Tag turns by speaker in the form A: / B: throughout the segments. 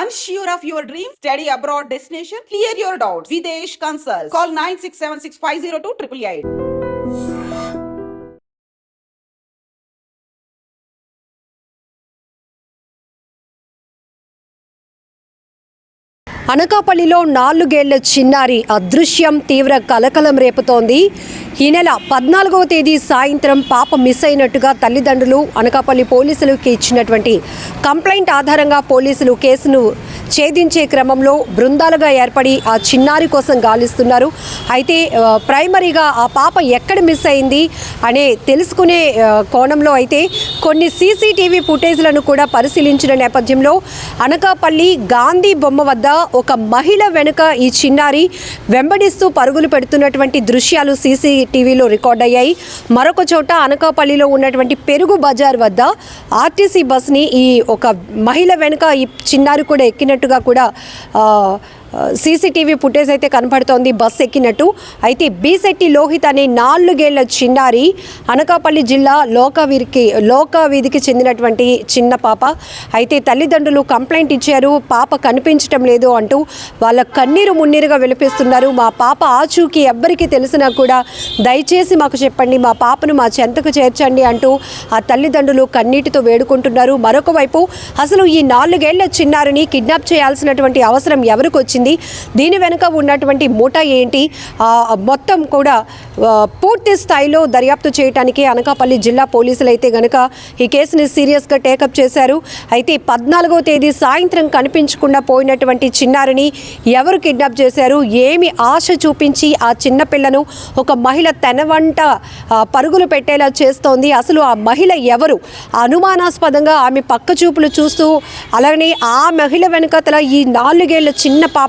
A: Unsure of your dream? Study abroad destination? Clear your doubts. Videsh Consult. Call 9676502888.
B: అనకాపల్లిలో నాలుగేళ్ళ చిన్నారి అదృశ్యం తీవ్ర కలకలం రేపుతోంది. ఈ నెల పద్నాలుగవ తేదీ సాయంత్రం పాప మిస్ అయినట్టుగా తల్లిదండ్రులు అనకాపల్లి పోలీసులకు ఇచ్చినటువంటి కంప్లైంట్ ఆధారంగా పోలీసులు కేసును ఛేదించే క్రమంలో బృందాలుగా ఏర్పడి ఆ చిన్నారి కోసం గాలిస్తున్నారు. అయితే ప్రైమరీగా ఆ పాప ఎక్కడ మిస్ అయింది అనే తెలుసుకునే కోణంలో అయితే కొన్ని సీసీటీవీ ఫుటేజ్లను కూడా పరిశీలించిన నేపథ్యంలో అనకాపల్లి గాంధీ బొమ్మ వద్ద ఒక మహిళ వెనుక ఈ చిన్నారి వెంబడిస్తూ పరుగులు పెడుతున్నటువంటి దృశ్యాలు సీసీటీవీలో రికార్డ్ అయ్యాయి. మరొక చోట అనకాపల్లిలో ఉన్నటువంటి పెరుగు బజార్ వద్ద ఆర్టీసీ బస్ని ఈ ఒక మహిళ వెనుక ఈ చిన్నారి కూడా ఎక్కినట్టుగా కూడా సీసీటీవీ ఫుటేజ్ అయితే కనపడుతోంది బస్ ఎక్కినట్టు. అయితే బీసెట్టి లోహిత్ అనే నాలుగేళ్ళ చిన్నారి అనకాపల్లి జిల్లా లోకవీరికి లోకవీధికి చెందినటువంటి చిన్న పాప. అయితే తల్లిదండ్రులు కంప్లైంట్ ఇచ్చారు పాప కనిపించటం లేదు అంటూ వాళ్ళ కన్నీరు మున్నీరుగా విలిపిస్తున్నారు. మా పాప ఆచూకీ ఎవ్వరికి తెలిసినా కూడా దయచేసి మాకు చెప్పండి మా పాపను మా చెంతకు చేర్చండి అంటూ ఆ తల్లిదండ్రులు కన్నీటితో వేడుకుంటున్నారు. మరొక వైపు అసలు ఈ నాలుగేళ్ళ చిన్నారిని కిడ్నాప్ చేయాల్సినటువంటి అవసరం ఎవరికి వచ్చింది? దీని వెనుక ఉన్నటువంటి మూట ఏంటి? మొత్తం కూడా పూర్తి స్థాయిలో దర్యాప్తు చేయడానికి అనకాపల్లి జిల్లా పోలీసులు అయితే గనక ఈ కేసుని సీరియస్గా టేకప్ చేశారు. అయితే పద్నాలుగో తేదీ సాయంత్రం కనిపించకుండా పోయినటువంటి చిన్నారిని ఎవరు కిడ్నాప్ చేశారు? ఏమి ఆశ చూపించి ఆ చిన్నపిల్లను ఒక మహిళ తన వంట పరుగులు పెట్టేలా చేస్తోంది. అసలు ఆ మహిళ ఎవరు? అనుమానాస్పదంగా ఆమె పక్క చూపులు చూస్తూ అలాగనే ఆ మహిళ వెనుకతల ఈ నాలుగేళ్ళ చిన్న పాప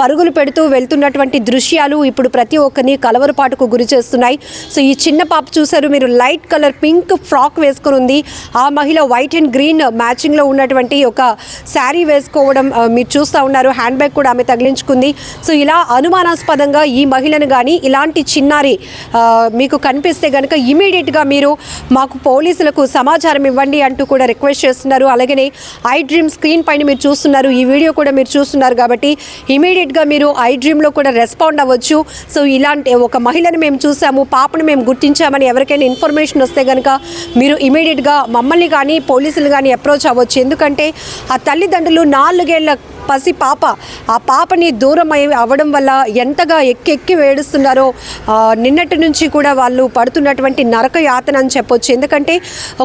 B: పరుగులు పెడుతూ వెళ్తున్నటువంటి దృశ్యాలు ఇప్పుడు ప్రతి ఒక్కరిని కలవరపాటుకు గురి చేస్తున్నాయి. సో ఈ చిన్న పాప చూశారు మీరు లైట్ కలర్ పింక్ ఫ్రాక్ వేసుకుని ఉంది. ఆ మహిళ వైట్ అండ్ గ్రీన్ మ్యాచింగ్లో ఉన్నటువంటి ఒక శారీ వేసుకోవడం మీరు చూస్తూ ఉన్నారు. హ్యాండ్ బ్యాగ్ కూడా ఆమె తగిలించుకుంది. సో ఇలా అనుమానాస్పదంగా ఈ మహిళను కానీ ఇలాంటి చిన్నారి మీకు కనిపిస్తే కనుక ఇమీడియట్గా మీరు మాకు పోలీసులకు సమాచారం ఇవ్వండి అంటూ కూడా రిక్వెస్ట్ చేస్తున్నారు. అలాగనే ఐ డ్రీమ్ స్క్రీన్ పైన మీరు చూస్తున్నారు. ఈ వీడియో కూడా మీరు చూస్తున్నారు కాబట్టి ఇమీడియట్గా మీరు ఐ డ్రీమ్లో కూడా రెస్పాండ్ అవ్వచ్చు. సో ఇలాంటి ఒక మహిళను మేము చూసాము. పాపను మేము గుర్తించామని ఎవరికైనా ఇన్ఫర్మేషన్ వస్తే కనుక మీరు ఇమీడియట్గా మమ్మల్ని కానీ పోలీసులు కానీ అప్రోచ్ అవ్వచ్చు. ఎందుకంటే ఆ తల్లిదండ్రులు నాలుగేళ్ళ పసి పాప. ఆ పాపని దూరం అయి అవ్వడం వల్ల ఎంతగా ఎక్కి ఎక్కి వేడుస్తున్నారో నిన్నటి నుంచి కూడా వాళ్ళు పడుతున్నటువంటి నరక యాతన అని చెప్పొచ్చు. ఎందుకంటే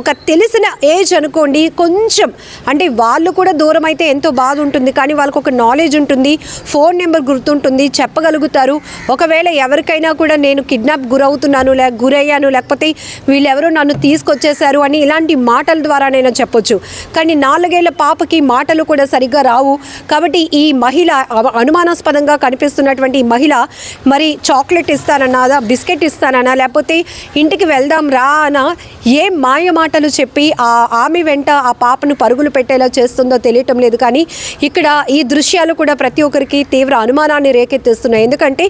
B: ఒక తెలిసిన ఏజ్ అనుకోండి కొంచెం అంటే వాళ్ళు కూడా దూరం అయితే ఎంతో బాధ ఉంటుంది. కానీ వాళ్ళకు ఒక నాలెడ్జ్ ఉంటుంది ఫోన్ నెంబర్ గుర్తుంటుంది చెప్పగలుగుతారు. ఒకవేళ ఎవరికైనా కూడా నేను కిడ్నాప్ గురవుతున్నాను లేక గురయ్యాను లేకపోతే వీళ్ళెవరో నన్ను తీసుకొచ్చేశారు అని ఇలాంటి మాటల ద్వారానైనా చెప్పొచ్చు. కానీ నాలుగేళ్ళ పాపకి మాటలు కూడా సరిగ్గా రావు. కాబట్టి ఈ మహిళ అనుమానాస్పదంగా కనిపిస్తున్నటువంటి ఈ మహిళ మరి చాక్లెట్ ఇస్తానన్నా బిస్కెట్ ఇస్తానన్నా లేకపోతే ఇంటికి వెళ్దాం రా అనా ఏ మాయ మాటలు చెప్పి ఆ ఆమె వెంట ఆ పాపను పరుగులు పెట్టేలా చేస్తుందో తెలియటం లేదు. కానీ ఇక్కడ ఈ దృశ్యాలు కూడా ప్రతి ఒక్కరికి తీవ్ర అనుమానాన్ని రేకెత్తిస్తున్నాయి. ఎందుకంటే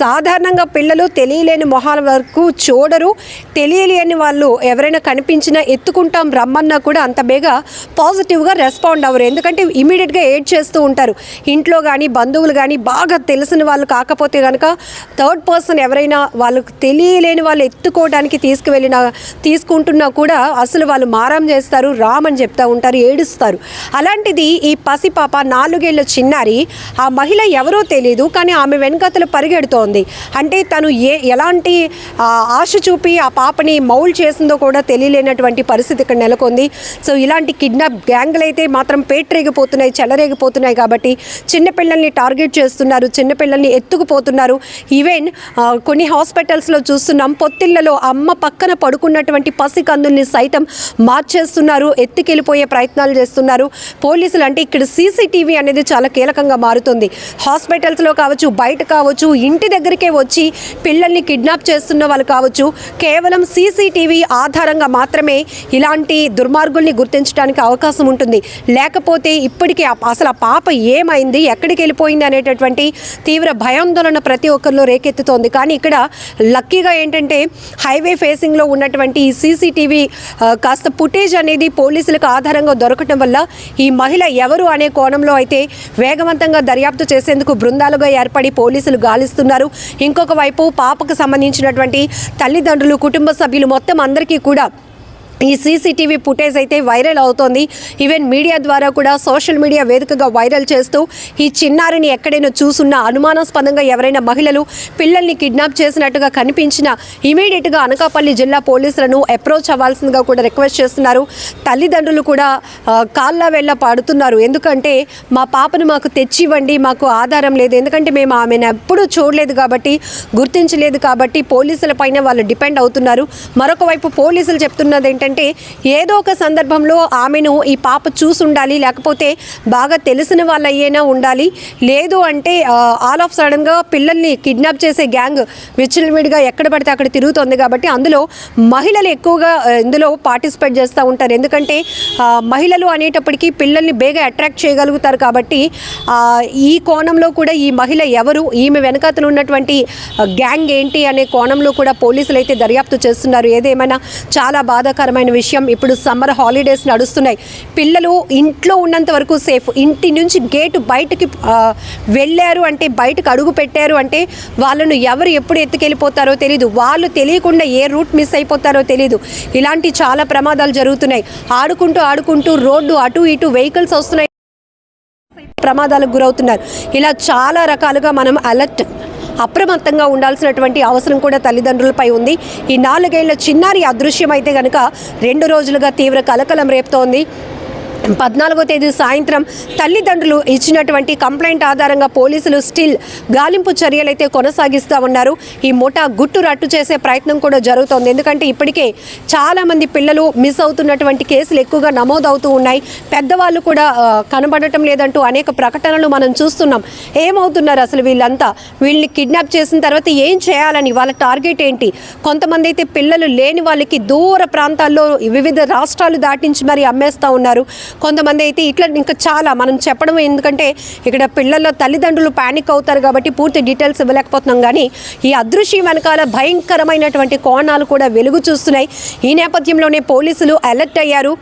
B: సాధారణంగా పిల్లలు తెలియలేని మొహాల వరకు చూడరు. తెలియలేని వాళ్ళు ఎవరైనా కనిపించినా ఎత్తుకుంటాం రమ్మన్నా కూడా అంత బేగా పాజిటివ్గా రెస్పాండ్ అవ్వరు. ఎందుకంటే ఇమీడియట్గా ఏడ్ చేస్తూ ఉంటారు. ఇంట్లో కానీ బంధువులు కానీ బాగా తెలిసిన వాళ్ళు కాకపోతే కనుక థర్డ్ పర్సన్ ఎవరైనా వాళ్ళకు తెలియలేని వాళ్ళు ఎత్తుకోవడానికి తీసుకువెళ్ళిన తీసుకుంటున్నా కూడా అసలు వాళ్ళు మారం చేస్తారు రామని చెప్తా ఉంటారు ఏడుస్తారు. అలాంటిది ఈ పసిపాప నాలుగేళ్ళ చిన్నారి ఆ మహిళ ఎవరో తెలియదు కానీ ఆమె వెనకతలు పరిగెడుతోంది. అంటే తను ఏ ఎలాంటి ఆశ చూపి ఆ పాపని మౌల్ చేసిందో కూడా తెలియలేనటువంటి పరిస్థితి ఇక్కడ నెలకొంది. సో ఇలాంటి కిడ్నాప్ గ్యాంగ్లు అయితే మాత్రం పేటరేగిపోతున్నాయి చెలరేగిపోతున్నాయి. కాబట్టి చిన్నపిల్లల్ని టార్గెట్ చేస్తున్నారు చిన్నపిల్లల్ని ఎత్తుకుపోతున్నారు. ఈవెన్ కొన్ని హాస్పిటల్స్లో చూస్తున్నాం పొత్తిళ్ళలో అమ్మ పక్కన పడుకున్నటువంటి పసికందుల్ని సైతం మార్చేస్తున్నారు ఎత్తుకెళ్ళిపోయే ప్రయత్నాలు చేస్తున్నారు. పోలీసులు అంటే ఇక్కడ సీసీటీవీ అనేది చాలా కీలకంగా మారుతుంది. హాస్పిటల్స్లో కావచ్చు బయట కావచ్చు ఇంటి దగ్గరికే వచ్చి పిల్లల్ని కిడ్నాప్ చేస్తున్న వాళ్ళు కావచ్చు కేవలం సీసీటీవీ ఆధారంగా మాత్రమే ఇలాంటి దుర్మార్గుల్ని గుర్తించడానికి అవకాశం ఉంటుంది. లేకపోతే ఇప్పటికీ అసలు ఆ పాప ఏమైంది? ఎక్కడికి వెళ్ళిపోయింది? అనేటటువంటి తీవ్ర భయాందోళన ప్రతి ఒక్కరిలో రేకెత్తుతోంది. కానీ ఇక్కడ లక్కీగా ఏంటంటే హైవే ఫేసింగ్లో ఉన్నటువంటి ఈ సీసీటీవీ కాస్త ఫుటేజ్ అనేది పోలీసులకు ఆధారంగా దొరకటం వల్ల ఈ మహిళ ఎవరు అనే కోణంలో అయితే వేగవంతంగా దర్యాప్తు చేసేందుకు బృందాలుగా ఏర్పడి పోలీసులు గాలిస్తున్నారు. ఇంకొక వైపు పాపకు సంబంధించినటువంటి తల్లిదండ్రులు కుటుంబ సభ్యులు మొత్తం అందరికీ కూడా ఈ సీసీటీవీ ఫుటేజ్ అయితే వైరల్ అవుతోంది. ఈవెన్ మీడియా ద్వారా కూడా సోషల్ మీడియా వేదికగా వైరల్ చేస్తూ ఈ చిన్నారిని ఎక్కడైనా చూసున్నా అనుమానాస్పదంగా ఎవరైనా మహిళలు పిల్లల్ని కిడ్నాప్ చేసినట్టుగా కనిపించిన ఇమీడియట్గా అనకాపల్లి జిల్లా పోలీసులను అప్రోచ్ అవ్వాల్సిందిగా కూడా రిక్వెస్ట్ చేస్తున్నారు. తల్లిదండ్రులు కూడా కాళ్ళ వెళ్ళ పాడుతున్నారు. ఎందుకంటే మా పాపను మాకు తెచ్చివ్వండి మాకు ఆధారం లేదు. ఎందుకంటే మేము ఆమెను ఎప్పుడూ చూడలేదు కాబట్టి గుర్తించలేదు కాబట్టి పోలీసుల పైన వాళ్ళు డిపెండ్ అవుతున్నారు. మరొక వైపు పోలీసులు చెప్తున్నది ఏంటంటే ఏదో ఒక సందర్భంలో ఆమెను ఈ పాప చూసి ఉండాలి లేకపోతే బాగా తెలిసిన వాళ్ళయ్యైనా ఉండాలి. లేదు అంటే ఆల్ ఆఫ్ సడన్గా పిల్లల్ని కిడ్నాప్ చేసే గ్యాంగ్ విచ్చలవిడిగా ఎక్కడ పడితే అక్కడ తిరుగుతుంది కాబట్టి అందులో మహిళలు ఎక్కువగా ఇందులో పార్టిసిపేట్ చేస్తూ ఉంటారు. ఎందుకంటే మహిళలు అనేటప్పటికీ పిల్లల్ని బేగా అట్రాక్ట్ చేయగలుగుతారు కాబట్టి ఈ కోణంలో కూడా ఈ మహిళ ఎవరు ఈమె వెనకతను ఉన్నటువంటి గ్యాంగ్ ఏంటి అనే కోణంలో కూడా పోలీసులు అయితే దర్యాప్తు చేస్తున్నారు. ఏదేమైనా చాలా బాధాకరమైన విషయం. ఇప్పుడు సమ్మర్ హాలిడేస్ నడుస్తున్నాయి. పిల్లలు ఇంట్లో ఉన్నంత వరకు సేఫ్. ఇంటి నుంచి గేటు బయటకి వెళ్ళారు అంటే బయటకు అడుగు పెట్టారు అంటే వాళ్ళను ఎవరు ఎప్పుడు ఎత్తుకెళ్ళిపోతారో తెలియదు వాళ్ళు తెలియకుండా ఏ రూట్ మిస్ అయిపోతారో తెలియదు ఇలాంటి చాలా ప్రమాదాలు జరుగుతున్నాయి. ఆడుకుంటూ ఆడుకుంటూ రోడ్డు అటు ఇటు వెహికల్స్ వస్తున్నాయి. ప్రమాదాలకు గురవుతున్నారు. ఇలా చాలా రకాలుగా మనం అలర్ట్ అప్రమత్తంగా ఉండాల్సినటువంటి అవసరం కూడా తల్లిదండ్రులపై ఉంది. ఈ నాలుగేళ్ళ చిన్నారి అదృశ్యం అయితే కనుక రెండు రోజులుగా తీవ్ర కలకలం రేపుతోంది. పద్నాలుగో తేదీ సాయంత్రం తల్లిదండ్రులు ఇచ్చినటువంటి కంప్లైంట్ ఆధారంగా పోలీసులు స్టిల్ గాలింపు చర్యలైతే కొనసాగిస్తూ ఉన్నారు. ఈ ముఠా గుట్టు రట్టు చేసే ప్రయత్నం కూడా జరుగుతోంది. ఎందుకంటే ఇప్పటికే చాలామంది పిల్లలు మిస్ అవుతున్నటువంటి కేసులు ఎక్కువగా నమోదవుతూ ఉన్నాయి. పెద్దవాళ్ళు కూడా కనబడటం లేదంటూ అనేక ప్రకటనలు మనం చూస్తున్నాం. ఏమవుతున్నారు అసలు వీళ్ళంతా? వీళ్ళని కిడ్నాప్ చేసిన తర్వాత ఏం చేయాలని? వాళ్ళ టార్గెట్ ఏంటి? కొంతమంది అయితే పిల్లలు లేని వాళ్ళకి దూర ప్రాంతాల్లో వివిధ రాష్ట్రాలు దాటించి మరి అమ్మేస్తూ ఉన్నారు. కొంతమంది అయితే ఇట్లా ఇంకా చాలా మనం చెప్పడం ఎందుకంటే ఇక్కడ పిల్లల తల్లిదండ్రులు ప్యానిక్ అవుతారు కాబట్టి పూర్తి డీటెయిల్స్ ఇవ్వలేకపోతున్నాం. కానీ ఈ అదృశ్యం వెనకాల భయంకరమైనటువంటి కోణాలు కూడా వెలుగు చూస్తున్నాయి. ఈ నేపథ్యంలోనే పోలీసులు అలర్ట్ అయ్యారు.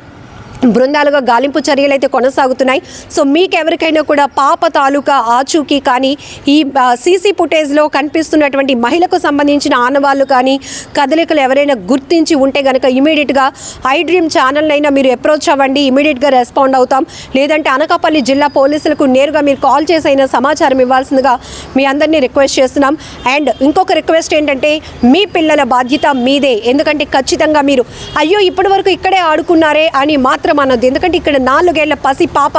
B: బృందాలుగా గాలింపు చర్యలు అయితే కొనసాగుతున్నాయి. సో మీకెవరికైనా కూడా పాప తాలూకా ఆచూకీ కానీ ఈ సీసీ ఫుటేజ్లో కనిపిస్తున్నటువంటి మహిళకు సంబంధించిన ఆనవాళ్ళు కానీ కదలికలు ఎవరైనా గుర్తించి ఉంటే కనుక ఇమీడియట్గా ఐ డ్రీమ్ ఛానల్ అయినా మీరు అప్రోచ్ అవ్వండి. ఇమీడియట్గా రెస్పాండ్ అవుతాం. లేదంటే అనకాపల్లి జిల్లా పోలీసులకు నేరుగా మీరు కాల్ చేసి అయినా సమాచారం ఇవ్వాల్సిందిగా మీ అందరినీ రిక్వెస్ట్ చేస్తున్నాం. అండ్ ఇంకొక రిక్వెస్ట్ ఏంటంటే మీ పిల్లల బాధ్యత మీదే. ఎందుకంటే ఖచ్చితంగా మీరు అయ్యో ఇప్పటి వరకు ఇక్కడే ఆడుకున్నారే అని మాత్రం మాత్రం అనొద్దు ఎందుకంటే ఇక్కడ నాలుగేళ్ళ పసి పాప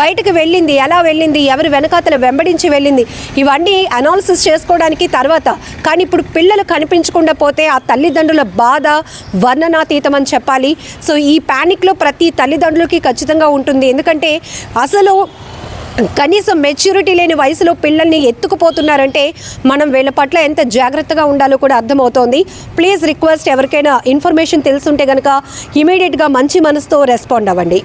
B: బయటకు వెళ్ళింది. ఎలా వెళ్ళింది? ఎవరు వెనకాతల వెంబడించి వెళ్ళింది? ఇవన్నీ అనాలిసిస్ చేసుకోవడానికి తర్వాత. కానీ ఇప్పుడు పిల్లలు కనిపించకుండా పోతే ఆ తల్లిదండ్రుల బాధ వర్ణనాతీతం అని చెప్పాలి. సో ఈ ప్యానిక్లో ప్రతి తల్లిదండ్రులకి ఖచ్చితంగా ఉంటుంది. ఎందుకంటే అసలు కనీసం మెచ్యూరిటీ లేని వయసులో పిల్లల్ని ఎత్తుకుపోతున్నారంటే మనం వీళ్ళ పట్ల ఎంత జాగ్రత్తగా ఉండాలో కూడా అర్థమవుతోంది. ప్లీజ్ రిక్వెస్ట్ ఎవరికైనా ఇన్ఫర్మేషన్ తెలుసుంటే కనుక ఇమీడియట్గా మంచి మనసుతో రెస్పాండ్ అవ్వండి.